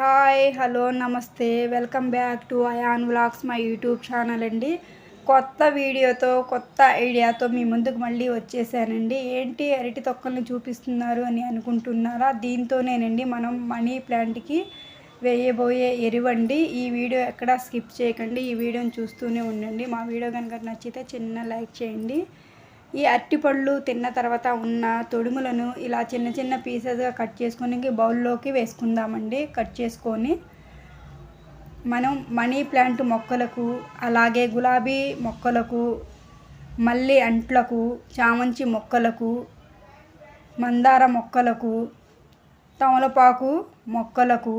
Hi hello నమస్తే. Welcome back to Ayaan vlogs my YouTube channel అండి. కొత్త వీడియోతో కొత్త ఐడియాతో మీ ముందుకు మళ్ళీ వచ్చేసానండి. ఏంటి అరటి తొక్కల్ని చూపిస్తున్నారు అని అనుకుంటున్నారా? దీంతోనేనండి మనం మనీ ప్లాంట్కి వేయబోయే ఎరువండి. ఈ వీడియో ఎక్కడా స్కిప్ చేయకండి. ఈ వీడియోని చూస్తూనే ఉండండి. మా వీడియో కనుక నచ్చితే చిన్న లైక్ చేయండి. ఈ అరటిపళ్ళు తిన్న తర్వాత ఉన్న తొడుములను ఇలా చిన్న చిన్న పీసెస్గా కట్ చేసుకొని బౌల్లోకి వేసుకుందామండి. కట్ చేసుకొని మనం మనీ ప్లాంట్ మొక్కలకు అలాగే గులాబీ మొక్కలకు మల్లి అంట్లకు చామంచి మొక్కలకు మందార మొక్కలకు తమలపాకు మొక్కలకు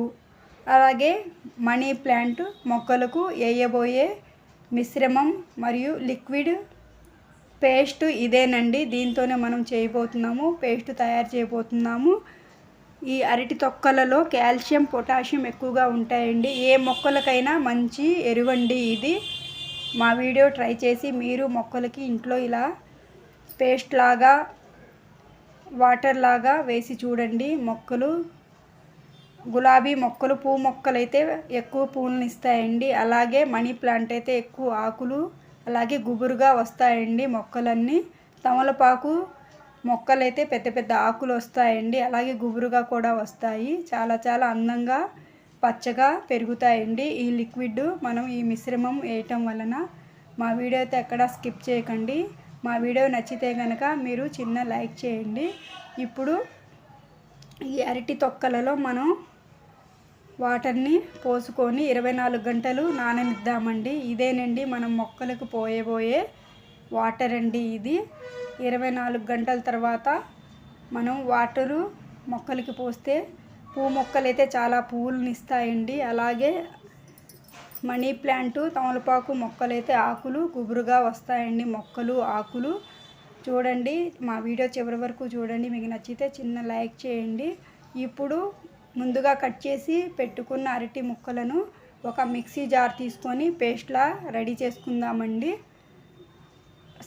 అలాగే మనీ ప్లాంట్ మొక్కలకు వేయబోయే మిశ్రమం మరియు లిక్విడ్ పేస్ట్ ఇదేనండి. దీంతోనే మనం చేయబోతున్నాము. పేస్ట్ తయారు చేయబోతున్నాము. ఈ అరటి తొక్కలలో కాల్షియం పొటాషియం ఎక్కువగా ఉంటాయండి. ఏ మొక్కలకైనా మంచి ఎరువండి ఇది. మా వీడియో ట్రై చేసి మీరు మొక్కలకి ఇంట్లో ఇలా పేస్ట్ లాగా వాటర్ లాగా వేసి చూడండి మొక్కలు. గులాబీ మొక్కలు పువ్వు మొక్కలు అయితే ఎక్కువ పూలను ఇస్తాయండి. అలాగే మనీ ప్లాంట్ అయితే ఎక్కువ ఆకులు అలాగే గుబురుగా వస్తాయండి మొక్కలన్నీ. తమలపాకు మొక్కలైతే పెద్ద పెద్ద ఆకులు వస్తాయండి. అలాగే గుబురుగా కూడా వస్తాయి. చాలా చాలా అందంగా పచ్చగా పెరుగుతాయండి. ఈ లిక్విడ్ మనం ఈ మిశ్రమం వేయటం వలన మా వీడియో అయితే ఎక్కడ స్కిప్ చేయకండి. మా వీడియో నచ్చితే కనుక మీరు చిన్న లైక్ చేయండి. ఇప్పుడు ఈ అరటి తొక్కలలో మనం వాటర్ని పోసుకొని ఇరవై నాలుగు గంటలు నాననిద్దామండి. ఇదేనండి మనం మొక్కలకు పోయబోయే వాటర్ అండి ఇది. ఇరవై నాలుగు గంటల తర్వాత మనం వాటరు మొక్కలకి పోస్తే పువ్వు మొక్కలైతే చాలా పువ్వులను ఇస్తాయండి అలాగే మనీ ప్లాంట్ తమలపాకు మొక్కలైతే ఆకులు గుబురుగా వస్తాయండి. మొక్కలు ఆకులు చూడండి. మా వీడియో చివరి వరకు చూడండి. మీకు నచ్చితే చిన్న లైక్ చేయండి. ఇప్పుడు ముందుగా కట్ చేసి పెట్టుకున్న అరటి ముక్కలను ఒక మిక్సీ జార్ తీసుకొని పేస్ట్లా రెడీ చేసుకుందామండి.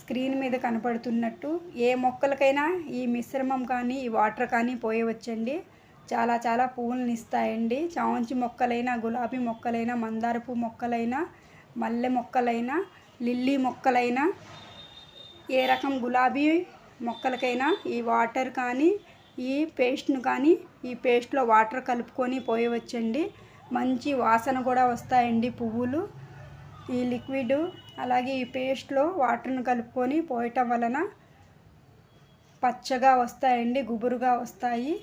స్క్రీన్ మీద కనపడుతున్నట్టు ఏ మొక్కలకైనా ఈ మిశ్రమం కానీ ఈ వాటర్ కానీ పోయవచ్చండి. చాలా చాలా పువ్వులను ఇస్తాయండి చావంచి మొక్కలైనా గులాబీ మొక్కలైనా మందార పువ్వు మొక్కలైనా మల్లె మొక్కలైనా లిల్లీ మొక్కలైనా ఏ రకం గులాబీ మొక్కలకైనా ఈ వాటర్ కానీ ఈ పేస్ట్ను కానీ ఈ పేస్ట్లో వాటర్ కలుపుకొని పోయవచ్చండి. మంచి వాసన కూడా వస్తాయండి పువ్వులు. ఈ లిక్విడ్ అలాగే ఈ పేస్ట్లో వాటర్ను కలుపుకొని పోయటం వలన పచ్చగా వస్తాయండి గుబురుగా వస్తాయి.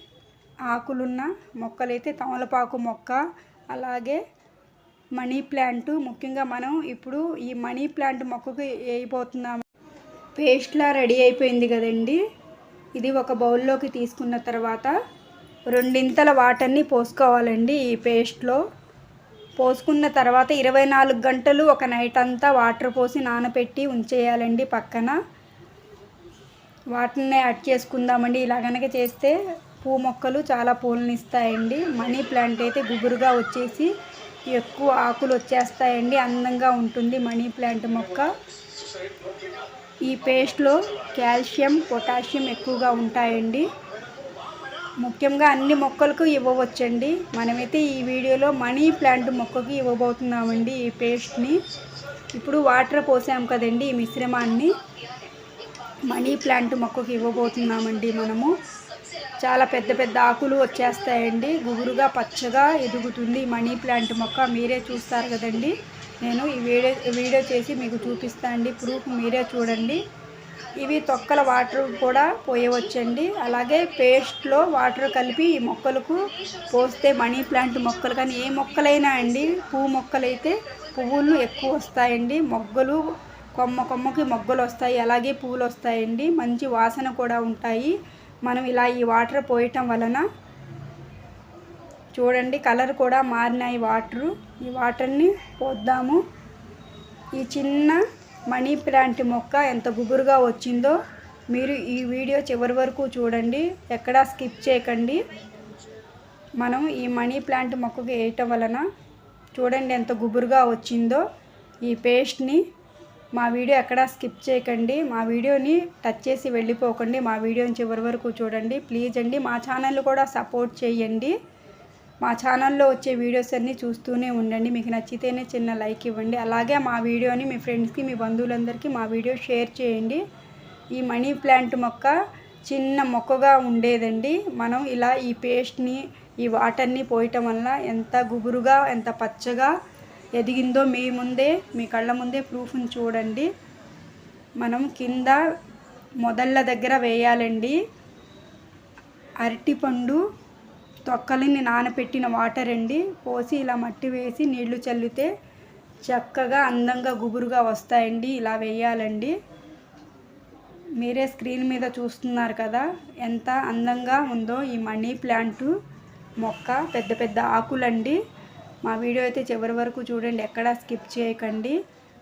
ఆకులున్న మొక్కలైతే తమలపాకు మొక్క అలాగే మనీ ప్లాంట్. ముఖ్యంగా మనం ఇప్పుడు ఈ మనీ ప్లాంట్ మొక్కకు వేయబోతున్నాము పేస్ట్లా రెడీ అయిపోయింది కదండి. ఇది ఒక బౌల్లోకి తీసుకున్న తర్వాత రెండింతల వాటర్ని పోసుకోవాలండి ఈ పేస్ట్లో. పోసుకున్న తర్వాత ఇరవై నాలుగు గంటలు ఒక నైట్ అంతా వాటర్ పోసి నానబెట్టి ఉంచేయాలండి పక్కన. వాటిని యాడ్ చేసుకుందామండి. ఇలా కనుక చేస్తే పూ మొక్కలు చాలా పూలను ఇస్తాయండి మనీ ప్లాంట్ అయితే గుబురుగా వచ్చేసి ఎక్కువ ఆకులు వచ్చేస్తాయండి. అందంగా ఉంటుంది మనీ ప్లాంట్ మొక్క. ఈ పేస్ట్లో కాల్షియం పొటాషియం ఎక్కువగా ఉంటాయండి. ముఖ్యంగా అన్ని మొక్కలకు ఇవ్వవచ్చండి. మనమైతే ఈ వీడియోలో మనీ ప్లాంట్ మొక్కకి ఇవ్వబోతున్నామండి ఈ పేస్ట్ని. ఇప్పుడు వాటర్ పోసాం కదండి ఈ మిశ్రమాన్ని. మనీ ప్లాంట్ మొక్కకి ఇవ్వబోతున్నామండి మనము. చాలా పెద్ద పెద్ద ఆకులు వచ్చేస్తాయండి. గుబురుగా పచ్చగా ఎదుగుతుంది మనీ ప్లాంట్ మొక్క. మీరే చూస్తారు కదండి. నేను ఈ వీడియో వీడియో చేసి మీకు చూపిస్తాను అండి. ప్రూఫ్ మీరే చూడండి. ఇవి తొక్కల వాటర్ కూడా పోయవచ్చండి. అలాగే పేస్ట్లో వాటర్ కలిపి ఈ మొక్కలకు పోస్తే మనీ ప్లాంట్ మొక్కలు కానీ ఏ మొక్కలైనా అండి పువ్వు మొక్కలైతే పువ్వులు ఎక్కువ వస్తాయండి. మొగ్గలు కొమ్మ కొమ్మకి మొగ్గలు వస్తాయి. అలాగే పువ్వులు వస్తాయండి. మంచి వాసన కూడా ఉంటాయి. మనం ఇలా ఈ వాటర్ పోయటం వలన చూడండి కలర్ కూడా మారినాయి వాటరు. ఈ వాటర్ని పోద్దాము. ఈ చిన్న మనీ ప్లాంట్ మొక్క ఎంత గుబురుగా వచ్చిందో మీరు ఈ వీడియో చివరి వరకు చూడండి. ఎక్కడా స్కిప్ చేయకండి. మనం ఈ మనీ ప్లాంట్ మొక్కకు వేయటం వలన చూడండి ఎంత గుబురుగా వచ్చిందో. ఈ పేస్ట్ని మా వీడియో ఎక్కడా స్కిప్ చేయకండి. మా వీడియోని టచ్ చేసి వెళ్ళిపోకండి. మా వీడియోని చివరి వరకు చూడండి. ప్లీజ్ అండి మా ఛానల్ కూడా సపోర్ట్ చేయండి. మా ఛానల్లో వచ్చే వీడియోస్ అన్నీ చూస్తూనే ఉండండి. మీకు నచ్చితేనే చిన్న లైక్ ఇవ్వండి. అలాగే మా వీడియోని మీ ఫ్రెండ్స్కి మీ బంధువులందరికీ మా వీడియో షేర్ చేయండి. ఈ మనీ ప్లాంట్ మొక్క చిన్న మొక్కగా ఉండేదండి. మనం ఇలా ఈ పేస్ట్ని ఈ వాటర్ని పోయటం వల్ల ఎంత గుబురుగా ఎంత పచ్చగా ఎదిగిందో మీ ముందే మీ కళ్ళ ముందే ప్రూఫ్ని చూడండి. మనం కింద మొదళ్ళ దగ్గర వేయాలండి. అరటిపండు తొక్కలని నానపెట్టిన వాటర్ అండి. పోసి ఇలా మట్టి వేసి నీళ్ళు చల్లితే చక్కగా అందంగా గుబురుగా వస్తాయండి. ఇలా వేయాలండి. మీరే స్క్రీన్ మీద చూస్తున్నారు కదా ఎంత అందంగా ఉందో ఈ మనీ ప్లాంట్ మొక్క పెద్ద పెద్ద ఆకులండి. మా వీడియో అయితే చివరి వరకు చూడండి ఎక్కడా స్కిప్ చేయకండి.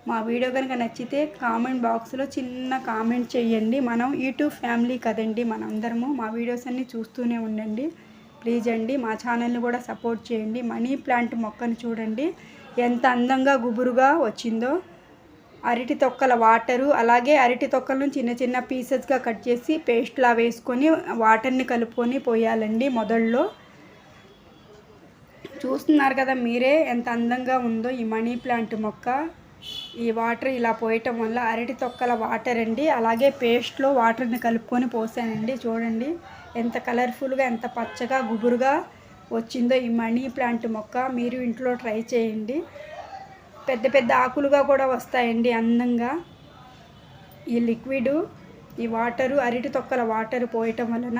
మా వీడియో కనుక నచ్చితే కామెంట్ బాక్స్లో చిన్న కామెంట్ చేయండి మనం యూట్యూబ్ ఫ్యామిలీ కదండి మనందరము మా వీడియోస్ అన్నీ చూస్తూనే ఉండండి. ప్లీజ్ అండి మా ఛానల్ని కూడా సపోర్ట్ చేయండి. మనీ ప్లాంట్ మొక్కను చూడండి. ఎంత అందంగా గుబురుగా వచ్చిందో. అరటి తొక్కల వాటరు అలాగే అరటి తొక్కలను చిన్న చిన్న పీసెస్గా కట్ చేసి పేస్ట్లా వేసుకొని వాటర్ని కలుపుకొని పోయాలండి మొదల్లో. చూస్తున్నారు కదా మీరే ఎంత అందంగా ఉందో ఈ మనీ ప్లాంట్ మొక్క. ఈ వాటర్ ఇలా పోయటం వల్ల అరటి తొక్కల వాటర్ అండి. అలాగే పేస్ట్లో వాటర్ని కలుపుకొని పోసానండి. చూడండి ఎంత కలర్ఫుల్గా ఎంత పచ్చగా గుబురుగా వచ్చిందో ఈ మనీ ప్లాంట్ మొక్క. మీరు ఇంట్లో ట్రై చేయండి. పెద్ద పెద్ద ఆకులుగా కూడా వస్తాయండి అందంగా. ఈ లిక్విడ్ ఈ వాటరు అరటి తొక్కల వాటర్ పోయటం వలన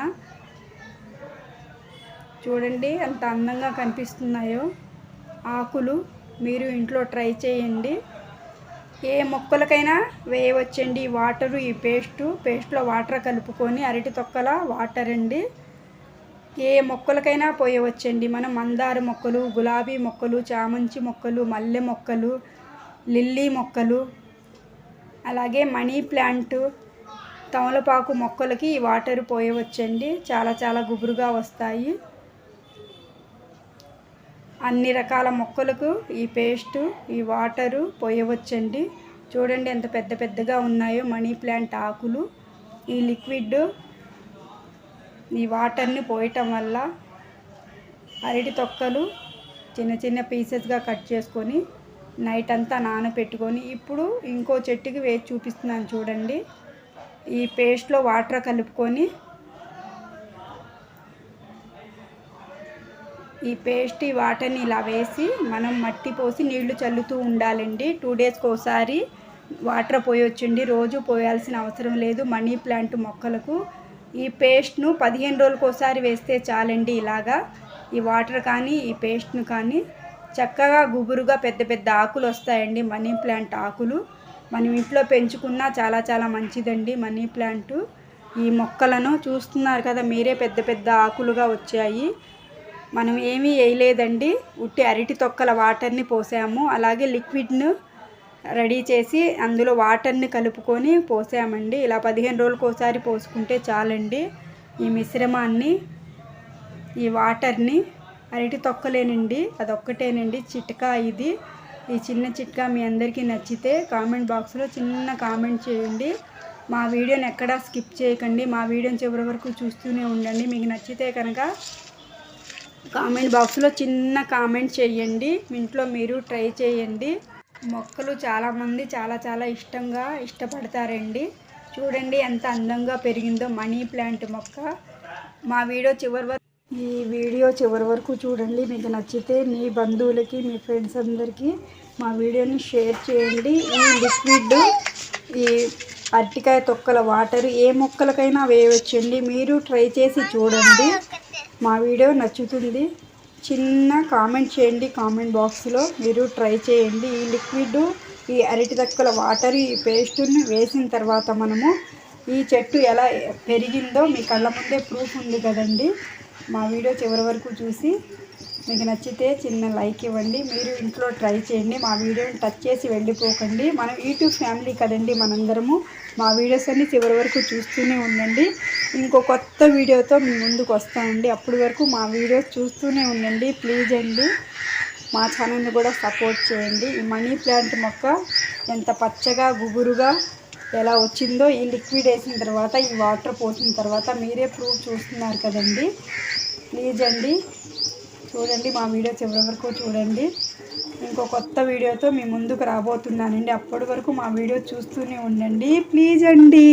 చూడండి ఎంత అందంగా కనిపిస్తున్నాయో. ఆకులు మీరు ఇంట్లో ట్రై చేయండి. ఏ మొక్కలకైనా వేయవచ్చండి. వాటరు ఈ పేస్టు పేస్ట్లో వాటర్ కలుపుకొని అరటి తొక్కల వాటర్ అండి. ఏ మొక్కలకైనా పోయవచ్చండి. మనం మందార మొక్కలు గులాబీ మొక్కలు చామంతి మొక్కలు మల్లె మొక్కలు లిల్లీ మొక్కలు అలాగే మనీ ప్లాంట్ తమలపాకు మొక్కలకి ఈ వాటర్ పోయవచ్చండి. చాలా చాలా గుబురుగా వస్తాయి. అన్ని రకాల మొక్కలకు ఈ పేస్టు ఈ వాటరు పోయవచ్చండి. చూడండి ఎంత పెద్ద పెద్దగా ఉన్నాయో మనీ ప్లాంట్ ఆకులు. ఈ లిక్విడ్ ఈ వాటర్ని పోయటం వల్ల అరటి తొక్కలు చిన్న చిన్న పీసెస్గా కట్ చేసుకొని నైట్ అంతా నానబెట్టుకొని ఇప్పుడు ఇంకో చెట్టుకి వేసి చూపిస్తున్నాను చూడండి. ఈ పేస్ట్లో వాటర్ కలుపుకొని ఈ పేస్ట్ ఈ వాటర్ని ఇలా వేసి మనం మట్టి పోసి నీళ్ళు చల్లుతూ ఉండాలండి. టూ డేస్కి ఒకసారి వాటర్ పోయొచ్చండి. రోజు పోయాల్సిన అవసరం లేదు మనీ ప్లాంట్ మొక్కలకు. ఈ పేస్ట్ను పదిహేను రోజులకు ఒకసారి వేస్తే చాలండి ఇలాగా. ఈ వాటర్ కానీ ఈ పేస్ట్ను కానీ చక్కగా గుబురుగా పెద్ద పెద్ద ఆకులు వస్తాయండి మనీ ప్లాంట్ ఆకులు. మనం ఇంట్లో పెంచుకున్నా చాలా చాలా మంచిదండి మనీ ప్లాంట్. ఈ మొక్కలను చూస్తున్నారు కదా మీరే పెద్ద పెద్ద ఆకులుగా వచ్చాయి. మనం ఏమీ వేయలేదండి. ఉట్టి అరటి తొక్కల వాటర్ని పోసాము. అలాగే లిక్విడ్ను రెడీ చేసి అందులో వాటర్ని కలుపుకొని పోసామండి. ఇలా పదిహేను రోజులకు ఒకసారి పోసుకుంటే చాలండి. ఈ మిశ్రమాన్ని ఈ వాటర్ని అరటి తొక్కలేనండి. అదొక్కటేనండి. చిట్కా ఇది. ఈ చిన్న చిట్కా మీ అందరికీ నచ్చితే కామెంట్ బాక్స్లో చిన్న కామెంట్ చేయండి. మా వీడియోని ఎక్కడా స్కిప్ చేయకండి. మా వీడియోని చివరి వరకు చూస్తూనే ఉండండి. మీకు నచ్చితే కనుక కామెంట్ బాక్స్లో చిన్న కామెంట్ చేయండి. ఇంట్లో మీరు ట్రై చేయండి. మొక్కలు చాలామంది చాలా చాలా ఇష్టంగా ఇష్టపడతారండి. చూడండి ఎంత అందంగా పెరిగిందో మనీ ప్లాంట్ మొక్క. మా వీడియో చివరి వరకు ఈ వీడియో చివరి వరకు చూడండి. మీకు నచ్చితే మీ బంధువులకి మీ ఫ్రెండ్స్ అందరికీ మా వీడియోని షేర్ చేయండి. ఈ లిక్విడ్ ఈ అరటికాయ తొక్కల వాటర్ ఏ మొక్కలకైనా వేయవచ్చండి. మీరు ట్రై చేసి చూడండి. మా వీడియో నచ్చుతుంది చిన్న కామెంట్ చేయండి కామెంట్ బాక్స్లో మీరు ట్రై చేయండి. ఈ లిక్విడ్ ఈ అరటి తక్కువ వాటర్ ఈ పేస్టుని వేసిన తర్వాత మనము ఈ చెట్టు ఎలా పెరిగిందో మీ కళ్ళ ముందే ప్రూఫ్ ఉంది కదండి. మా వీడియో చివరి వరకు చూసి మీకు నచ్చితే చిన్న లైక్ ఇవ్వండి. మీరు ఇంట్లో ట్రై చేయండి. మా వీడియోని టచ్ చేసి వెళ్ళిపోకండి. మనం యూట్యూబ్ ఫ్యామిలీ కదండి మనందరము. మా వీడియోస్ అన్ని చివరి వరకు చూస్తూనే ఉండండి. ఇంకో కొత్త వీడియోతో మీ ముందుకు వస్తానండి అప్పటి వరకు మా వీడియోస్ చూస్తూనే ఉండండి. ప్లీజ్ అండి. మా ఛానల్ని కూడా సపోర్ట్ చేయండి. ఈ మనీ ప్లాంట్ మొక్క ఎంత పచ్చగా గుబురుగా ఎలా వచ్చిందో ఈ లిక్విడ్ వేసిన తర్వాత ఈ వాటర్ పోసిన తర్వాత మీరే ప్రూఫ్ చూస్తున్నారు కదండి. ప్లీజ్ అండి. చూడండి మా వీడియో చివరి వరకు చూడండి. ఇంకో కొత్త వీడియోతో మీ ముందుకు రాబోతున్నానండి. అప్పటి వరకు మా వీడియో చూస్తూనే ఉండండి. ప్లీజ్ అండి.